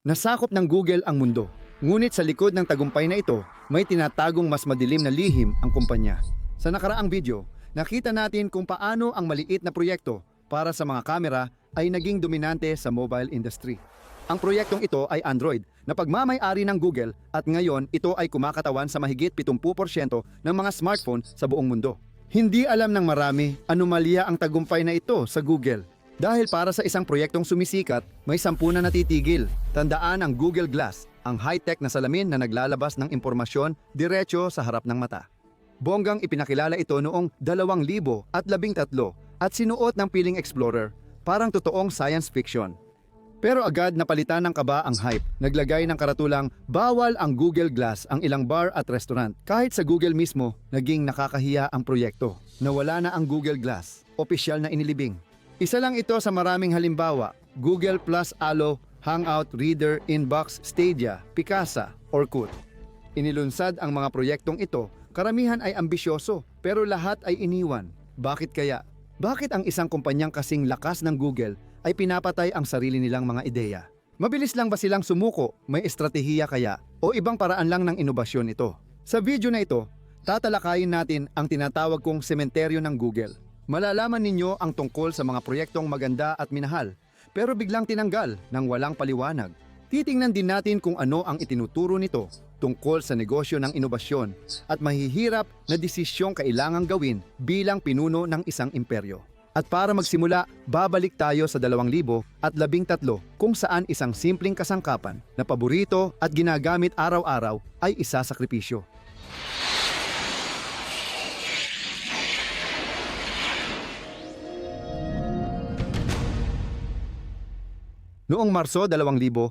Nasakop ng Google ang mundo. Ngunit sa likod ng tagumpay na ito, may tinatagong mas madilim na lihim ang kumpanya. Sa nakaraang video, nakita natin kung paano ang maliit na proyekto para sa mga kamera ay naging dominante sa mobile industry. Ang proyektong ito ay Android na pagmamay-ari ng Google at ngayon ito ay kumakatawan sa mahigit 70% ng mga smartphone sa buong mundo. Hindi alam ng marami anomalya ang tagumpay na ito sa Google. Dahil para sa isang proyektong sumisikat, may sampu na natitigil. Tandaan ang Google Glass, ang high-tech na salamin na naglalabas ng impormasyon diretso sa harap ng mata. Bonggang ipinakilala ito noong 2013 at sinuot ng piling explorer, parang totoong science fiction. Pero agad napalitan ng kaba ang hype. Naglagay ng karatulang bawal ang Google Glass ang ilang bar at restaurant. Kahit sa Google mismo, naging nakakahiya ang proyekto. Nawala na ang Google Glass, opisyal na inilibing. Isa lang ito sa maraming halimbawa. Google Plus Allo, Hangout, Reader, Inbox, Stadia, Picasa, Orkut. Inilunsad ang mga proyektong ito, karamihan ay ambisyoso, pero lahat ay iniwan. Bakit kaya? Bakit ang isang kumpanyang kasing lakas ng Google ay pinapatay ang sarili nilang mga ideya? Mabilis lang ba silang sumuko? May estratehiya kaya? O ibang paraan lang ng inobasyon ito? Sa video na ito, tatalakayin natin ang tinatawag kong sementeryo ng Google. Malalaman ninyo ang tungkol sa mga proyektong maganda at minahal, pero biglang tinanggal ng walang paliwanag. Titingnan din natin kung ano ang itinuturo nito tungkol sa negosyo ng inobasyon at mahihirap na desisyong kailangang gawin bilang pinuno ng isang imperyo. At para magsimula, babalik tayo sa 2013 kung saan isang simpleng kasangkapan na paborito at ginagamit araw-araw ay isa sakripisyo. Noong Marso 2013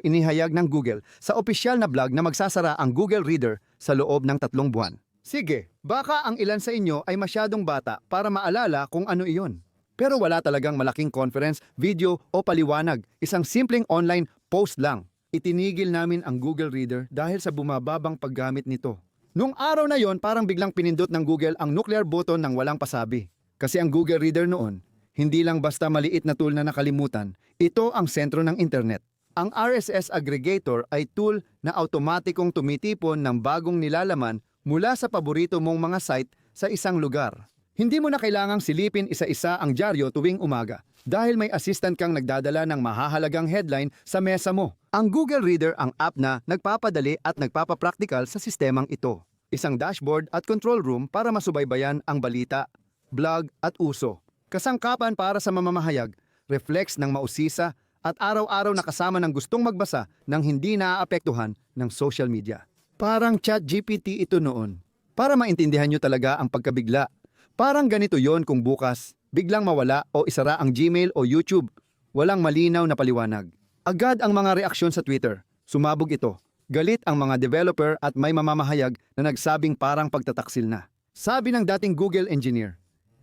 inihayag ng Google sa opisyal na blog na magsasara ang Google Reader sa loob ng tatlong buwan. Sige, baka ang ilan sa inyo ay masyadong bata para maalala kung ano iyon. Pero wala talagang malaking conference, video o paliwanag, isang simpleng online post lang. Itinigil namin ang Google Reader dahil sa bumababang paggamit nito. Noong araw na yon, parang biglang pinindot ng Google ang nuclear button ng walang pasabi. Kasi ang Google Reader noon, hindi lang basta maliit na tool na nakalimutan, ito ang sentro ng internet. Ang RSS aggregator ay tool na automatikong tumitipon ng bagong nilalaman mula sa paborito mong mga site sa isang lugar. Hindi mo na kailangang silipin isa-isa ang dyaryo tuwing umaga dahil may assistant kang nagdadala ng mahahalagang headline sa mesa mo. Ang Google Reader ang app na nagpapadali at nagpapapractical sa sistemang ito. Isang dashboard at control room para masubaybayan ang balita, blog at uso. Kasangkapan para sa mamamahayag, reflex ng mausisa at araw-araw na kasama ng gustong magbasa ng hindi naaapektuhan ng social media. Parang chat GPT ito noon. Para maintindihan nyo talaga ang pagkabigla. Parang ganito yon kung bukas, biglang mawala o isara ang Gmail o YouTube. Walang malinaw na paliwanag. Agad ang mga reaksyon sa Twitter. Sumabog ito. Galit ang mga developer at may mamamahayag na nagsabing parang pagtataksil na. Sabi ng dating Google engineer,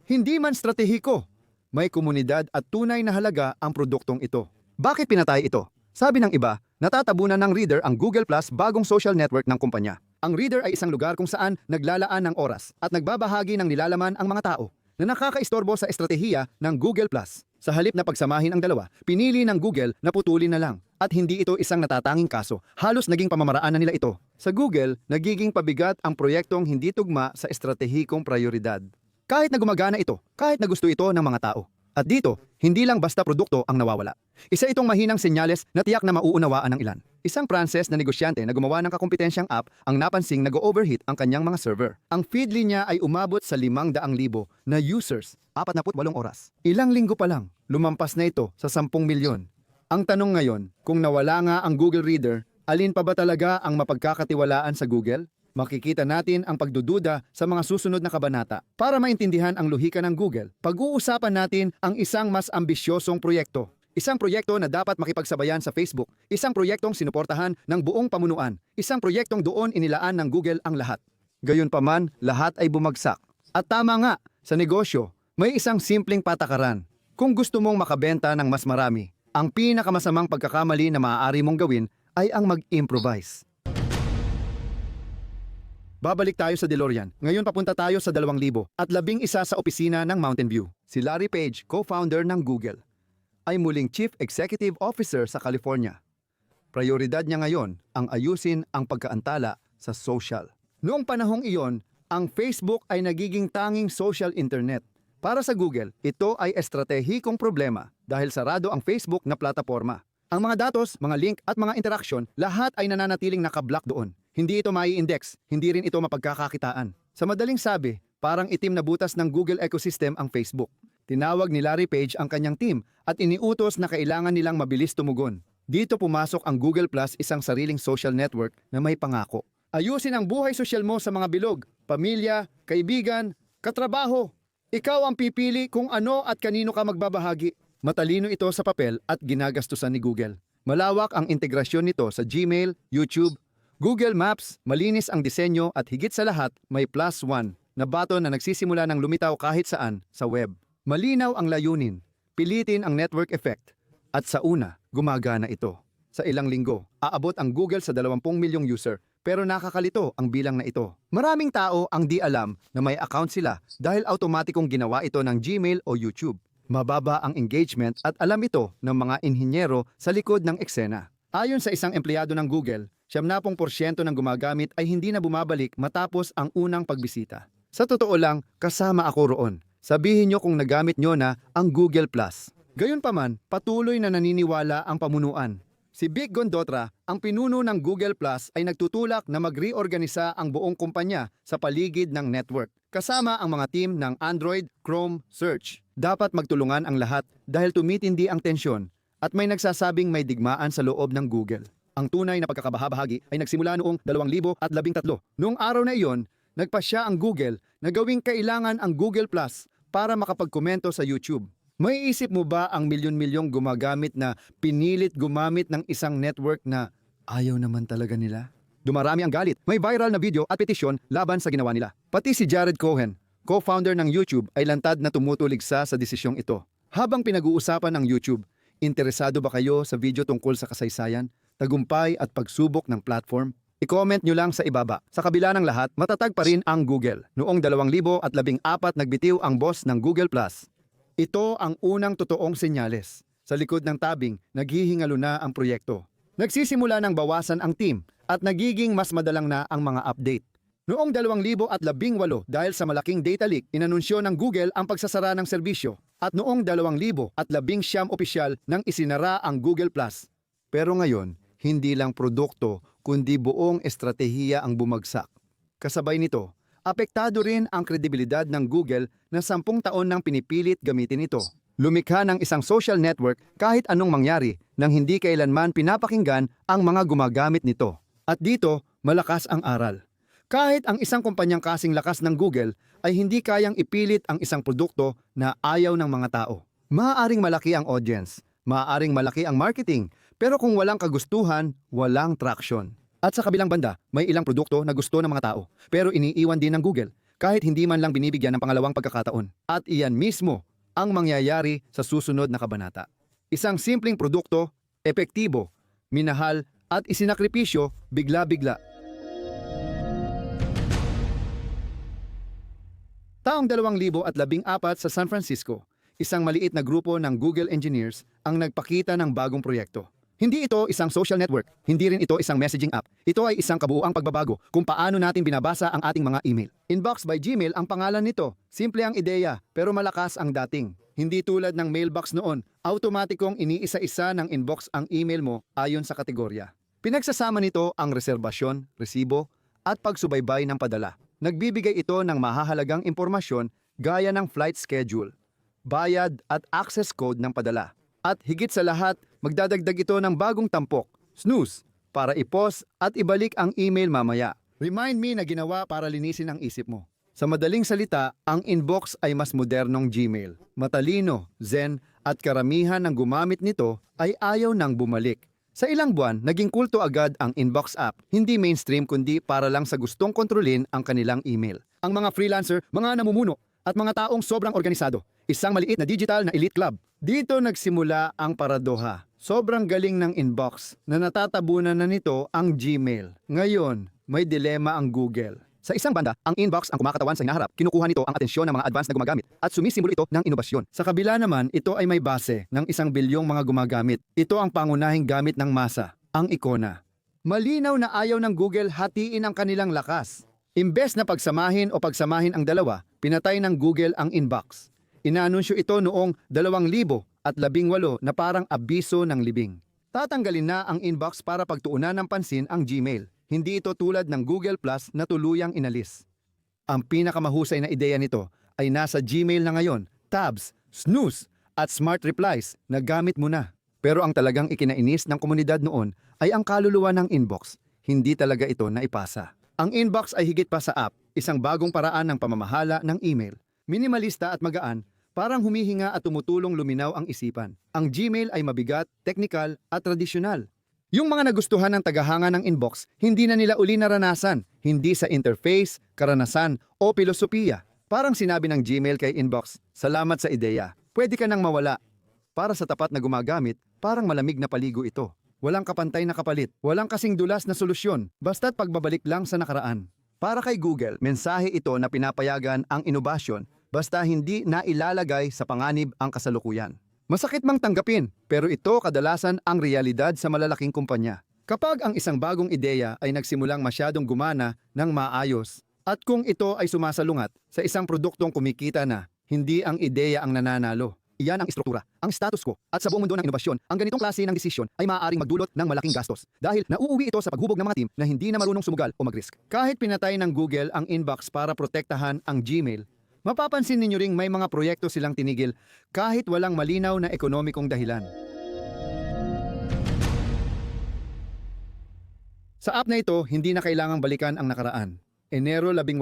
hindi man stratehiko. May komunidad at tunay na halaga ang produktong ito. Bakit pinatay ito? Sabi ng iba, natatabunan ng Reader ang Google Plus bagong social network ng kumpanya. Ang Reader ay isang lugar kung saan naglalaan ng oras at nagbabahagi ng nilalaman ang mga tao na nakakaistorbo sa estratehiya ng Google Plus. Sa halip na pagsamahin ang dalawa, pinili ng Google na putulin na lang. At hindi ito isang natatanging kaso, halos naging pamamaraan na nila ito. Sa Google, nagiging pabigat ang proyektong hindi tugma sa estratehikong prioridad. Kahit na gumagana ito, kahit na gusto ito ng mga tao. At dito, hindi lang basta produkto ang nawawala. Isa itong mahinang senyales na tiyak na mauunawaan ng ilan. Isang Pranses na negosyante na gumawa ng kakompetensyang app ang napansing nag-overheat ang kanyang mga server. Ang feedly niya ay umabot sa 500,000 na users, 48 oras. Ilang linggo pa lang, lumampas na ito sa 10 milyon. Ang tanong ngayon, kung nawala nga ang Google Reader, alin pa ba talaga ang mapagkakatiwalaan sa Google? Makikita natin ang pagdududa sa mga susunod na kabanata. Para maintindihan ang lohika ng Google, pag-uusapan natin ang isang mas ambisyosong proyekto. Isang proyekto na dapat makipagsabayan sa Facebook. Isang proyektong sinuportahan ng buong pamunuan. Isang proyektong doon inilaan ng Google ang lahat. Gayunpaman, lahat ay bumagsak. At tama nga, sa negosyo, may isang simpleng patakaran. Kung gusto mong makabenta ng mas marami, ang pinakamasamang pagkakamali na maaari mong gawin ay ang mag-improvise. Babalik tayo sa DeLorean. Ngayon papunta tayo sa 2,000 at labing isa sa opisina ng Mountain View. Si Larry Page, co-founder ng Google, ay muling Chief Executive Officer sa California. Prioridad niya ngayon ang ayusin ang pagkaantala sa social. Noong panahong iyon, ang Facebook ay nagiging tanging social internet. Para sa Google, ito ay estratehikong problema dahil sarado ang Facebook na plataforma. Ang mga datos, mga link at mga interaksyon, lahat ay nananatiling nakablock doon. Hindi ito mai-index, hindi rin ito mapagkakakitaan. Sa madaling sabi, parang itim na butas ng Google ecosystem ang Facebook. Tinawag ni Larry Page ang kanyang team at iniutos na kailangan nilang mabilis tumugon. Dito pumasok ang Google Plus, isang sariling social network na may pangako. Ayusin ang buhay sosyal mo sa mga bilog, pamilya, kaibigan, katrabaho. Ikaw ang pipili kung ano at kanino ka magbabahagi. Matalino ito sa papel at ginagastusan ni Google. Malawak ang integrasyon nito sa Gmail, YouTube, Google Maps, malinis ang disenyo at higit sa lahat may plus one na button na nagsisimula ng lumitaw kahit saan sa web. Malinaw ang layunin, pilitin ang network effect. At sa una, gumagana ito. Sa ilang linggo, aabot ang Google sa 20 milyong user pero nakakalito ang bilang na ito. Maraming tao ang di alam na may account sila dahil automatikong ginawa ito ng Gmail o YouTube. Mababa ang engagement at alam ito ng mga inhinyero sa likod ng eksena. Ayon sa isang empleyado ng Google, 70% ng gumagamit ay hindi na bumabalik matapos ang unang pagbisita. Sa totoo lang, kasama ako roon. Sabihin nyo kung nagamit nyo na ang Google+. Gayunpaman, patuloy na naniniwala ang pamunuan. Si Vic Gondotra, ang pinuno ng Google Plus ay nagtutulak na mag-reorganisa ang buong kumpanya sa paligid ng network. Kasama ang mga team ng Android, Chrome, Search. Dapat magtulungan ang lahat dahil tumitindi ang tensyon at may nagsasabing may digmaan sa loob ng Google. Ang tunay na pagkakabahabahagi ay nagsimula noong 2013. Noong araw na iyon, nagpasya ang Google na gawing kailangan ang Google Plus para makapagkomento sa YouTube. May isip mo ba ang milyon-milyong gumagamit na pinilit gumamit ng isang network na ayaw naman talaga nila? Dumarami ang galit. May viral na video at petisyon laban sa ginawa nila. Pati si Jared Cohen, co-founder ng YouTube, ay lantad na tumutuligsa sa desisyong ito. Habang pinag-uusapan ng YouTube, interesado ba kayo sa video tungkol sa kasaysayan, tagumpay at pagsubok ng platform? I-comment nyo lang sa ibaba. Sa kabila ng lahat, matatag pa rin ang Google. Noong 2014 nagbitiw ang boss ng Google Plus. Ito ang unang totoong senyales. Sa likod ng tabing, naghihingalo na ang proyekto. Nagsisimula ng bawasan ang team at nagiging mas madalang na ang mga update. Noong 2018 dahil sa malaking data leak, inanunsyo ng Google ang pagsasara ng serbisyo at noong 2019 opisyal nang isinara ang Google Plus. Pero ngayon, hindi lang produkto kundi buong estratehiya ang bumagsak. Kasabay nito, apektado rin ang kredibilidad ng Google na sampung taon nang pinipilit gamitin ito. Lumikha ng isang social network kahit anong mangyari nang hindi kailanman pinapakinggan ang mga gumagamit nito. At dito, malakas ang aral. Kahit ang isang kumpanyang kasing lakas ng Google ay hindi kayang ipilit ang isang produkto na ayaw ng mga tao. Maaaring malaki ang audience, maaaring malaki ang marketing, pero kung walang kagustuhan, walang traction. At sa kabilang banda, may ilang produkto na gusto ng mga tao, pero iniiwan din ng Google kahit hindi man lang binibigyan ng pangalawang pagkakataon. At iyan mismo ang mangyayari sa susunod na kabanata. Isang simpleng produkto, epektibo, minahal at isinakripisyo bigla-bigla. Taong 2014 sa San Francisco, isang maliit na grupo ng Google engineers ang nagpakita ng bagong proyekto. Hindi ito isang social network, hindi rin ito isang messaging app. Ito ay isang kabuuang pagbabago kung paano natin binabasa ang ating mga email. Inbox by Gmail ang pangalan nito. Simple ang ideya, pero malakas ang dating. Hindi tulad ng mailbox noon, automatikong iniisa-isa ng inbox ang email mo ayon sa kategorya. Pinagsasama nito ang reserbasyon, resibo, at pagsubaybay ng padala. Nagbibigay ito ng mahahalagang impormasyon gaya ng flight schedule, bayad at access code ng padala. At higit sa lahat, magdadagdag ito ng bagong tampok, snooze, para i-pause at ibalik ang email mamaya. Remind me na ginawa para linisin ang isip mo. Sa madaling salita, ang inbox ay mas modernong Gmail. Matalino, zen, at karamihan ng gumamit nito ay ayaw nang bumalik. Sa ilang buwan, naging kulto agad ang Inbox app. Hindi mainstream kundi para lang sa gustong kontrolin ang kanilang email. Ang mga freelancer, mga namumuno, at mga taong sobrang organisado. Isang maliit na digital na elite club. Dito nagsimula ang paradoha. Sobrang galing ng inbox na natatabunan na nito ang Gmail. Ngayon, may dilema ang Google. Sa isang banda, ang inbox ang kumakatawan sa hinaharap. Kinukuha nito ang atensyon ng mga advanced na gumagamit at sumisimbolo ito ng inobasyon. Sa kabila naman, ito ay may base ng isang bilyong mga gumagamit. Ito ang pangunahing gamit ng masa. ang ikona. Malinaw na ayaw ng Google hatiin ang kanilang lakas. Imbes na pagsamahin o pagsamahin ang dalawa, pinatay ng Google ang inbox. Inaanunsyo ito noong 2018 na parang abiso ng libing. Tatanggalin na ang inbox para pagtuunan ng pansin ang Gmail. Hindi ito tulad ng Google Plus na tuluyang inalis. Ang pinakamahusay na ideya nito ay nasa Gmail na ngayon, tabs, snooze, at smart replies na gamit mo na. Pero ang talagang ikinainis ng komunidad noon ay ang kaluluwa ng inbox. Hindi talaga ito naipasa. Ang inbox ay higit pa sa app, isang bagong paraan ng pamamahala ng email. Minimalista at magaan, parang humihinga at tumutulong luminaw ang isipan. Ang Gmail ay mabigat, technical at tradisyonal. Yung mga nagustuhan ng tagahanga ng inbox, hindi na nila uli naranasan, hindi sa interface, karanasan o pilosopiya. Parang sinabi ng Gmail kay inbox, salamat sa ideya, pwede ka nang mawala. Para sa tapat na gumagamit, parang malamig na paligo ito. Walang kapantay na kapalit, walang kasing dulas na solusyon, basta't pagbabalik lang sa nakaraan. Para kay Google, mensahe ito na pinapayagan ang inobasyon basta hindi na ilalagay sa panganib ang kasalukuyan. Masakit mang tanggapin, pero ito kadalasan ang realidad sa malalaking kumpanya. Kapag ang isang bagong ideya ay nagsimulang masyadong gumana ng maayos, at kung ito ay sumasalungat sa isang produktong kumikita na, hindi ang ideya ang nananalo. Iyan ang istruktura, ang status quo, at sa buong mundo ng inobasyon, ang ganitong klase ng desisyon ay maaaring magdulot ng malaking gastos dahil nauuwi ito sa paghubog ng mga team na hindi na marunong sumugal o mag-risk. Kahit pinatay ng Google ang inbox para protektahan ang Gmail, mapapansin ninyo ring may mga proyekto silang tinigil kahit walang malinaw na ekonomikong dahilan. Sa app na ito, hindi na kailangang balikan ang nakaraan. Enero 18,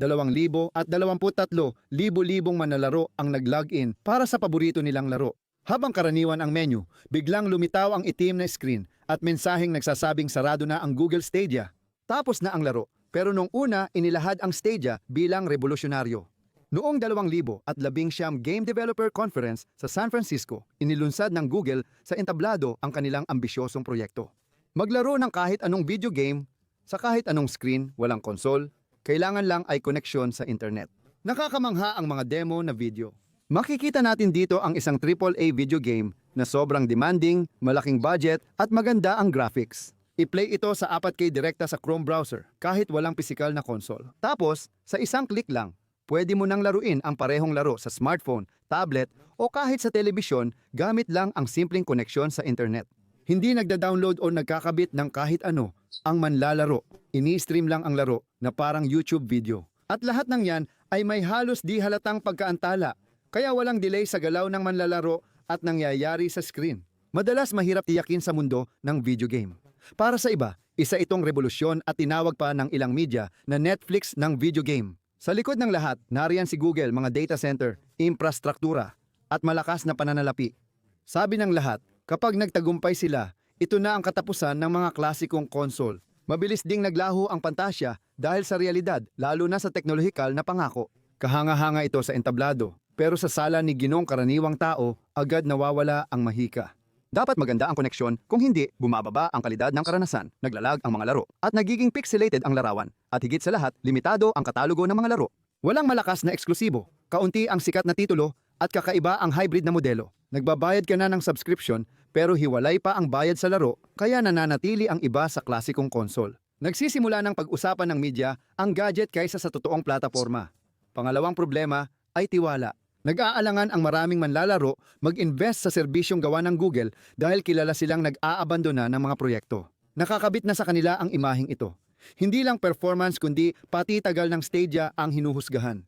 2000 at 23, libo-libong manlalaro ang nag-login para sa paborito nilang laro. Habang karaniwan ang menu, biglang lumitaw ang itim na screen at mensaheng nagsasabing sarado na ang Google Stadia. Tapos na ang laro, pero nung una inilahad ang Stadia bilang revolusyonaryo. Noong 2000 at labing siyam Game Developer Conference sa San Francisco, inilunsad ng Google sa entablado ang kanilang ambisyosong proyekto. Maglaro ng kahit anong video game, sa kahit anong screen, walang console, kailangan lang ay koneksyon sa internet. Nakakamangha ang mga demo na video. Makikita natin dito ang isang AAA video game na sobrang demanding, malaking budget at maganda ang graphics. I-play ito sa 4K direkta sa Chrome browser kahit walang pisikal na console. Tapos, sa isang click lang, pwede mo nang laruin ang parehong laro sa smartphone, tablet o kahit sa telebisyon gamit lang ang simpleng koneksyon sa internet. Hindi nagda-download o nagkakabit ng kahit ano ang manlalaro. Ini-stream lang ang laro na parang YouTube video. At lahat ng yan ay may halos di halatang pagkaantala, kaya walang delay sa galaw ng manlalaro at nangyayari sa screen. Madalas mahirap tiyakin sa mundo ng video game. Para sa iba, isa itong revolusyon at tinawag pa ng ilang media na Netflix ng video game. Sa likod ng lahat, nariyan si Google, mga data center, infrastruktura, at malakas na pananalapi. Sabi ng lahat, kapag nagtagumpay sila, ito na ang katapusan ng mga klasikong console. Mabilis ding naglaho ang pantasya dahil sa realidad, lalo na sa teknolohikal na pangako. Kahanga-hanga ito sa entablado, pero sa sala ni ginong karaniwang tao, agad nawawala ang mahika. Dapat maganda ang koneksyon, kung hindi, bumababa ang kalidad ng karanasan, naglalag ang mga laro, at nagiging pixelated ang larawan. At higit sa lahat, limitado ang katalogo ng mga laro. Walang malakas na eksklusibo, kaunti ang sikat na titulo, at kakaiba ang hybrid na modelo. Nagbabayad ka na ng subscription, pero hiwalay pa ang bayad sa laro, kaya nananatili ang iba sa klasikong console. Nagsisimula ng pag-usapan ng media ang gadget kaysa sa totoong plataforma. Pangalawang problema ay tiwala. Nag-aalangan ang maraming manlalaro mag-invest sa serbisyong gawa ng Google dahil kilala silang nag-aabandona ng mga proyekto. Nakakabit na sa kanila ang imaheng ito. Hindi lang performance kundi pati tagal ng Stadia ang hinuhusgahan.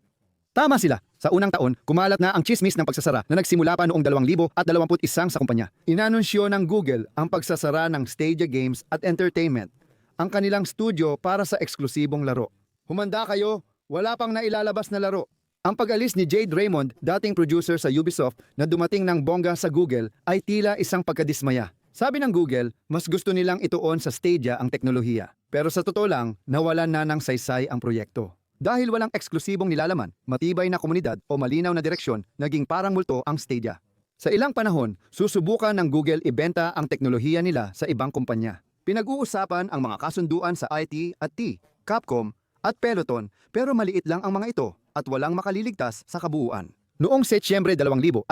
Tama sila. Sa unang taon, kumalat na ang chismis ng pagsasara na nagsimula pa noong 2021 sa kumpanya. Inanunsyo ng Google ang pagsasara ng Stadia Games at Entertainment, ang kanilang studio para sa eksklusibong laro. Humanda kayo, wala pang nailalabas na laro. Ang pag-alis ni Jade Raymond, dating producer sa Ubisoft na dumating ng bongga sa Google, ay tila isang pagkadismaya. Sabi ng Google, mas gusto nilang ituon sa Stadia ang teknolohiya. Pero sa totoo lang, nawalan na ng saysay ang proyekto. Dahil walang eksklusibong nilalaman, matibay na komunidad o malinaw na direksyon, naging parang multo ang Stadia. Sa ilang panahon, susubukan ng Google ibenta ang teknolohiya nila sa ibang kumpanya. Pinag-uusapan ang mga kasunduan sa IT at T, Capcom at Peloton pero maliit lang ang mga ito at walang makaliligtas sa kabuuan. Noong Setyembre 2022,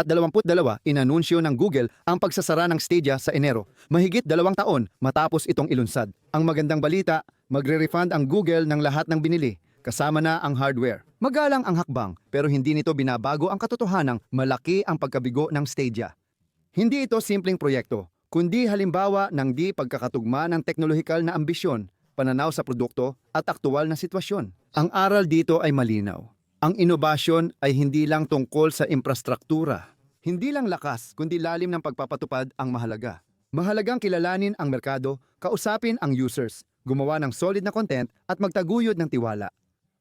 inanunsyo ng Google ang pagsasara ng Stadia sa Enero, mahigit dalawang taon matapos itong ilunsad. Ang magandang balita, magre-refund ang Google ng lahat ng binili, kasama na ang hardware. Magalang ang hakbang, pero hindi nito binabago ang katotohanang malaki ang pagkabigo ng Stadia. Hindi ito simpleng proyekto, kundi halimbawa ng di pagkakatugma ng teknolohikal na ambisyon, pananaw sa produkto at aktual na sitwasyon. Ang aral dito ay malinaw. Ang inobasyon ay hindi lang tungkol sa infrastruktura. Hindi lang lakas, kundi lalim ng pagpapatupad ang mahalaga. Mahalagang kilalanin ang merkado, kausapin ang users, gumawa ng solid na content at magtaguyod ng tiwala.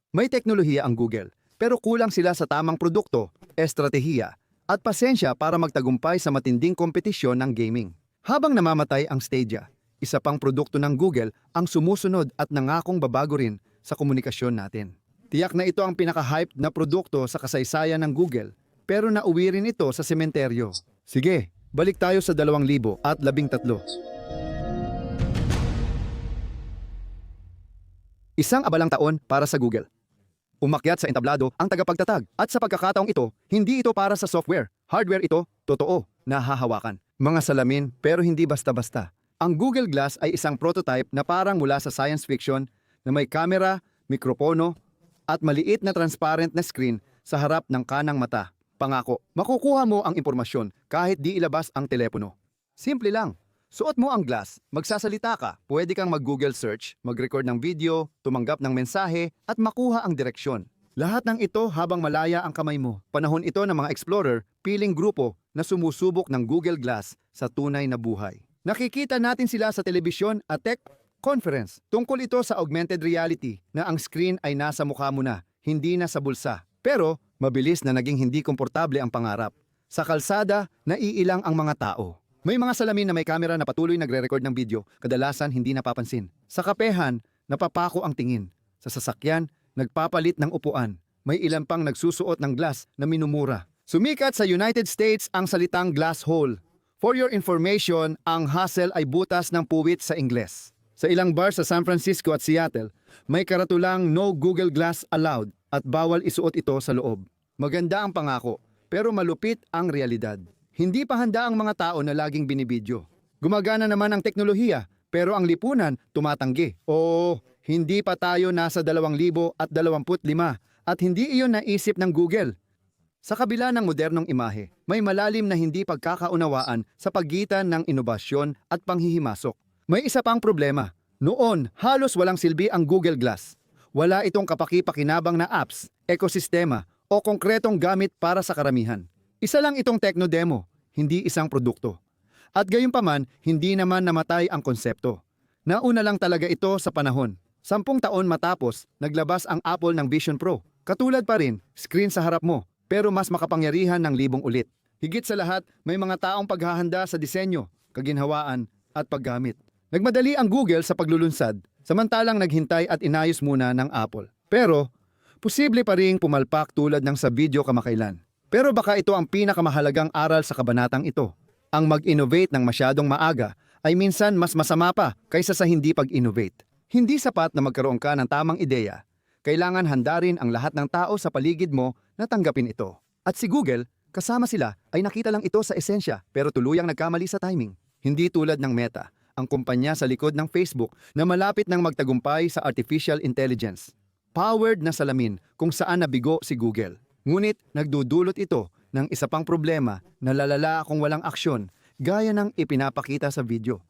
May teknolohiya ang Google, pero kulang sila sa tamang produkto, estratehiya, at pasensya para magtagumpay sa matinding kompetisyon ng gaming. Habang namamatay ang Stadia, isa pang produkto ng Google ang sumusunod at nangakong babago rin sa komunikasyon natin. Tiyak na ito ang pinaka-hype na produkto sa kasaysayan ng Google, pero nauwi rin ito sa sementeryo. Sige, balik tayo sa 2013. Isang abalang taon para sa Google. Umakyat sa entablado ang tagapagtatag at sa pagkakataong ito, hindi ito para sa software. Hardware ito, totoo, nahahawakan. Mga salamin pero hindi basta-basta. Ang Google Glass ay isang prototype na parang mula sa science fiction na may kamera, mikropono, at maliit na transparent na screen sa harap ng kanang mata. Pangako, makukuha mo ang impormasyon kahit di ilabas ang telepono. Simple lang. Suot mo ang glass, magsasalita ka, pwede kang mag-Google search, mag-record ng video, tumanggap ng mensahe, at makuha ang direksyon. Lahat ng ito habang malaya ang kamay mo. Panahon ito ng mga explorer, piling grupo na sumusubok ng Google Glass sa tunay na buhay. Nakikita natin sila sa telebisyon at tech conference. Tungkol ito sa augmented reality na ang screen ay nasa mukha mo na, hindi na sa bulsa. Pero mabilis na naging hindi komportable ang pangarap. Sa kalsada, naiilang ang mga tao. May mga salamin na may kamera na patuloy nagre-record ng video, kadalasan hindi napapansin. Sa kapehan, napapako ang tingin. Sa sasakyan, nagpapalit ng upuan. May ilan pang nagsusuot ng glass na minumura. Sumikat sa United States ang salitang glass hole. For your information, ang hustle ay butas ng puwit sa Ingles. Sa ilang bar sa San Francisco at Seattle, may karatulang no Google Glass allowed at bawal isuot ito sa loob. Maganda ang pangako, pero malupit ang realidad. Hindi pa handa ang mga tao na laging binibidyo. Gumagana naman ang teknolohiya, pero ang lipunan tumatanggi. Oo, hindi pa tayo nasa 2025 at hindi iyon naisip ng Google. Sa kabila ng modernong imahe, may malalim na hindi pagkakaunawaan sa pagitan ng inobasyon at panghihimasok. May isa pang problema. Noon, halos walang silbi ang Google Glass. Wala itong kapaki-pakinabang na apps, ekosistema, o konkretong gamit para sa karamihan. Isa lang itong techno demo, hindi isang produkto. At gayunpaman, hindi naman namatay ang konsepto. Nauna lang talaga ito sa panahon. Sampung taon matapos, naglabas ang Apple ng Vision Pro. Katulad pa rin, screen sa harap mo, pero mas makapangyarihan ng libong ulit. Higit sa lahat, may mga taong paghahanda sa disenyo, kaginhawaan, at paggamit. Nagmadali ang Google sa paglulunsad, samantalang naghintay at inayos muna ng Apple. Pero, posible pa ring pumalpak tulad ng sa video kamakailan. Pero baka ito ang pinakamahalagang aral sa kabanatang ito. Ang mag-innovate ng masyadong maaga ay minsan mas masama pa kaysa sa hindi pag-innovate. Hindi sapat na magkaroon ka ng tamang ideya. Kailangan handa rin ang lahat ng tao sa paligid mo na tanggapin ito. At si Google, kasama sila, ay nakita lang ito sa esensya pero tuluyang nagkamali sa timing. Hindi tulad ng Meta, ang kumpanya sa likod ng Facebook na malapit nang magtagumpay sa artificial intelligence. Powered na salamin kung saan nabigo si Google. Ngunit nagdudulot ito ng isa pang problema na lalala kung walang aksyon gaya ng ipinapakita sa video.